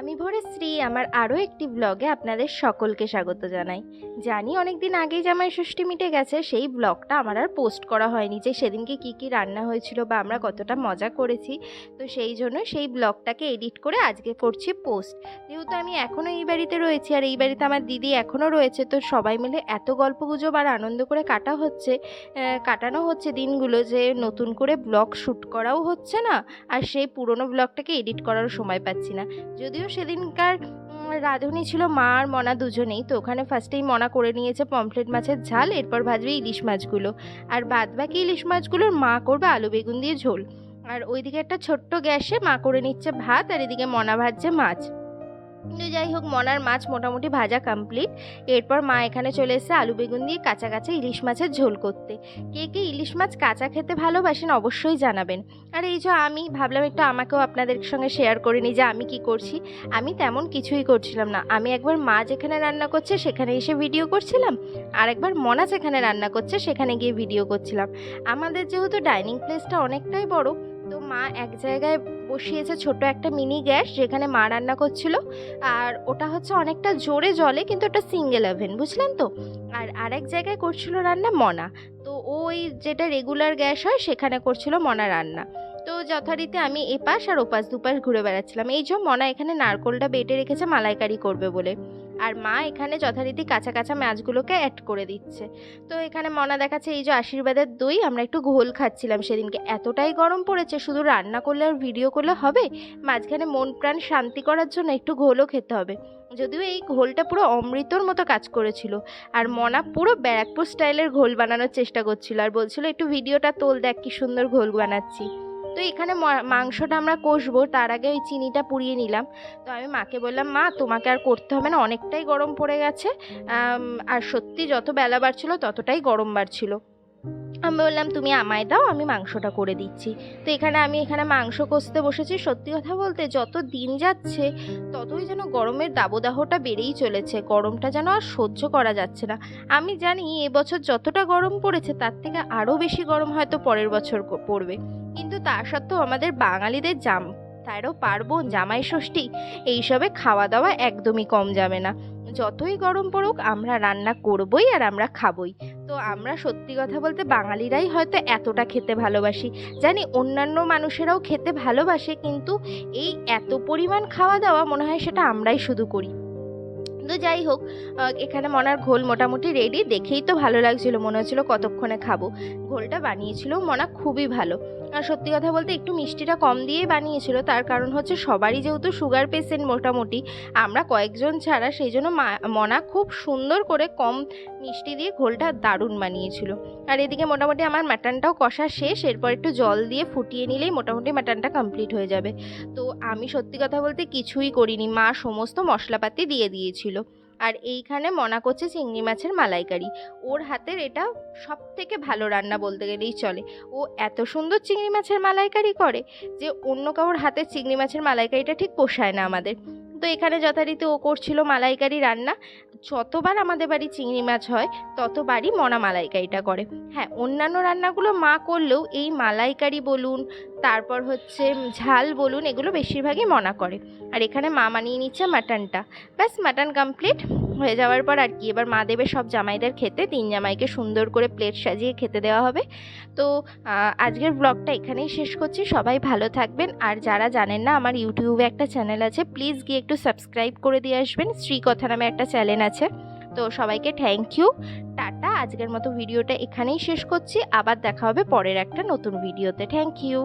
আমি ভোরে শ্রী আমার আরও একটি ব্লগে আপনাদের সকলকে স্বাগত জানাই। জানি অনেক দিন আগেই জামাই ষষ্ঠী মিটে গেছে, সেই ব্লগটা আমার আর পোস্ট করা হয়নি যে সেদিনকে কি কি রান্না হয়েছিল বা আমরা কতটা মজা করেছি। তো সেই জন্য সেই ব্লগটাকে এডিট করে আজকে করছি পোস্ট। যেহেতু আমি এখনও এই বাড়িতে রয়েছি আর এই বাড়িতে আমার দিদি এখনও রয়েছে, তো সবাই মিলে এত গল্প গুজব আর আনন্দ করে কাটা হচ্ছে কাটানো হচ্ছে দিনগুলো যে নতুন করে ব্লগ শ্যুট করাও হচ্ছে না, আর সেই পুরনো ব্লগটাকে এডিট করারও সময় পাচ্ছি না। যদিও সেদিনকার রাঁধুনি ছিল মা আর মনা দুজনেই। তো ওখানে ফার্স্টেই মনা করে নিয়েছে পমফ্লেট মাছের ঝাল, এরপর ভাজবে ইলিশ মাছগুলো। আর বাদ বাকি ইলিশ মাছগুলোর মা করবে আলু বেগুন দিয়ে ঝোল। আর ওইদিকে একটা ছোট্ট গ্যাসে মা করে নিচ্ছে ভাত, আর এদিকে মনা ভাজছে মাছ। কিন্তু যাই হোক, মনার মাছ মোটামুটি ভাজা কমপ্লিট এরপর মা এখানে চলে এসে আলু বেগুন দিয়ে কাঁচা কাঁচা ইলিশ মাছের ঝোল করতে। কে কে ইলিশ মাছ কাঁচা খেতে ভালোবাসেন অবশ্যই জানাবেন। আর এই যে আমি ভাবলাম একটু আমাকেও আপনাদের সঙ্গে শেয়ার করে নিই যে আমি কি করছি। আমি তেমন কিছুই করছিলাম না। আমি একবার মা যেখানে রান্না করছে সেখানে এসে ভিডিও করছিলাম। আর একবার মনা যেখানে রান্না করছে সেখানে গিয়ে ভিডিও করছিলাম। আমাদের যেহেতু ডাইনিং প্লেসটা অনেকটাই বড় তো মা এক জায়গায় বসিয়েছে ছোট একটা মিনি গ্যাস যেখানে মা রান্না করছিল। আর ওটা হচ্ছে অনেকটা জোরে জলে কিন্তু ওটা সিঙ্গেল ওভেন, বুঝলেন তো? আর আরেক জায়গায় করছিল রান্না মনা। তো ওই যেটা রেগুলার গ্যাস হয় সেখানে করছিল মনা রান্না। তো যথারীতি আমি এপাশ আর ওপাশ দুপাশ ঘুরে বেড়াচ্ছিলাম। এই যে মনা এখানে নারকোলটা বেটে রেখেছে, মালাইকারি করবে বলে। আর মা এখানে যথারীতি কাঁচা কাঁচা মাছগুলোকে অ্যাড করে দিচ্ছে। তো এখানে মনা দেখাচ্ছে, এই যে আশীর্বাদের দই, আমরা একটু ঘোল খাচ্ছিলাম সেদিনকে। এতটাই গরম পড়েছে, শুধু রান্না করলে আর ভিডিও করলে হবে? মাঝখানে মন প্রাণ শান্তি করার জন্য একটু ঘোলও খেতে হবে। যদিও এই ঘোলটা পুরো অমৃতর মতো কাজ করেছিল, আর মনা পুরো ব্যারাকপুর স্টাইলের ঘোল বানানোর চেষ্টা করছিল। আর বলছিল, একটু ভিডিওটা তোল, দেখ কি সুন্দর ঘোল বানাচ্ছি। তো এখানে মাংসটা আমরা কষবো, তার আগে ওই চিনিটা পুড়িয়ে নিলাম। তো আমি মাকে বললাম, মা, তোমাকে আর করতে হবে না, অনেকটাই গরম পড়ে গেছে। আর সত্যি যত বেলা বাড়ছিল, ততটাই গরম বাড়ছিল। আমি বললাম, তুমি আমায় দাও, আমি মাংসটা করে দিচ্ছি। তো এখানে আমি এখানে মাংস কষতে বসেছি। সত্যি কথা বলতে, যত দিন যাচ্ছে, ততই যেন গরমের দাবদাহটা বেড়েই চলেছে। গরমটা যেন আর সহ্য করা যাচ্ছে না। আমি জানি এবছর যতটা গরম পড়েছে, তার থেকে আরও বেশি গরম হয়তো পরের বছর পড়বে। কিন্তু তা সত্ত্বেও আমাদের বাঙালিদের জাম, তারও পার্বণ, জামাই ষষ্ঠী, এইসবে খাওয়া দাওয়া একদমই কম যাবে না। যতই গরম পড়ুক, আমরা রান্না করবই আর আমরা খাবই। তো আমরা সত্যি কথা বলতে বাঙালিরাই হয়তো এতটা খেতে ভালোবাসি। জানি অন্যান্য মানুষেরাও খেতে ভালোবাসে, কিন্তু এই এত পরিমাণ খাওয়া দাওয়া মনে হয় সেটা আমরাই শুধু করি। তো যাই হোক এখানে মনার ঘোল মোটামুটি রেডি দেখেই তো ভালো লাগছিল, মনে হচ্ছিল কতক্ষণে খাব। ঘোলটা বানিয়েছিল, মনা খুবই ভালো। আর সত্যি কথা বলতে একটু মিষ্টিটা কম দিয়েই বানিয়েছিল, তার কারণ হচ্ছে সবারই যেহেতু সুগার পেশেন্ট মোটামুটি, আমরা কয়েকজন ছাড়া, সেই জন্য মনা খুব সুন্দর করে কম মিষ্টি দিয়ে ঘোলটা দারুণ বানিয়েছিল। আর এদিকে মোটামুটি আমার মাটনটাও কষা শেষ, এরপর একটু জল দিয়ে ফুটিয়ে নিলেই মোটামুটি মাটনটা কমপ্লিট হয়ে যাবে। তো আমি সত্যি কথা বলতে কিছুই করিনি, মা সমস্ত মশলাপাতি দিয়ে দিয়েছিল। আর এইখানে মনা করছে চিংড়ি মাছের মালাইকারি। ওর হাতের এটা সব থেকে ভালো রান্না বলতে গেলেই চলে। ও এত সুন্দর চিংড়ি মাছের মালাইকারি করে যে অন্য কারোর হাতে চিংড়ি মাছের মালাইকারিটা ঠিক পোষায় না আমাদের। তো এখানে যথারীতি ও করছিল মালাইকারি রান্না। যতবার আমাদের বাড়ি চিংড়ি মাছ হয়, ততবারই মনা মালাইকারিটা করে। হ্যাঁ অন্যান্য রান্নাগুলো মা করলেও এই মালাইকারি বলুন, তারপর হচ্ছে ঝাল বলুন, এগুলো বেশিরভাগই মনা করে। আর এখানে মা মানিয়ে নিচ্ছে মাটনটা। ব্যাস, মাটন কমপ্লিট হয়ে যাওয়ার পর আর কি, এবার মা দেবে সব জামাইদের খেতে, তিন জামাইকে সুন্দর করে প্লেট সাজিয়ে খেতে দেওয়া হবে। তো আজকের ব্লগটা এখানেই শেষ করছি। সবাই ভালো থাকবেন। আর যারা জানেন না, আমার ইউটিউবে একটা চ্যানেল আছে প্লিজ গিয়ে একটু সাবস্ক্রাইব করে দিয়ে আসবেন। শ্রীকথা নামে একটা চ্যানেল আছে। তো, সবাইকে থ্যাংক ইউ টাটা। আজকের মতো ভিডিওটা এখানেই শেষ করছি। আবার দেখা হবে পরের একটা নতুন ভিডিওতে থ্যাংক ইউ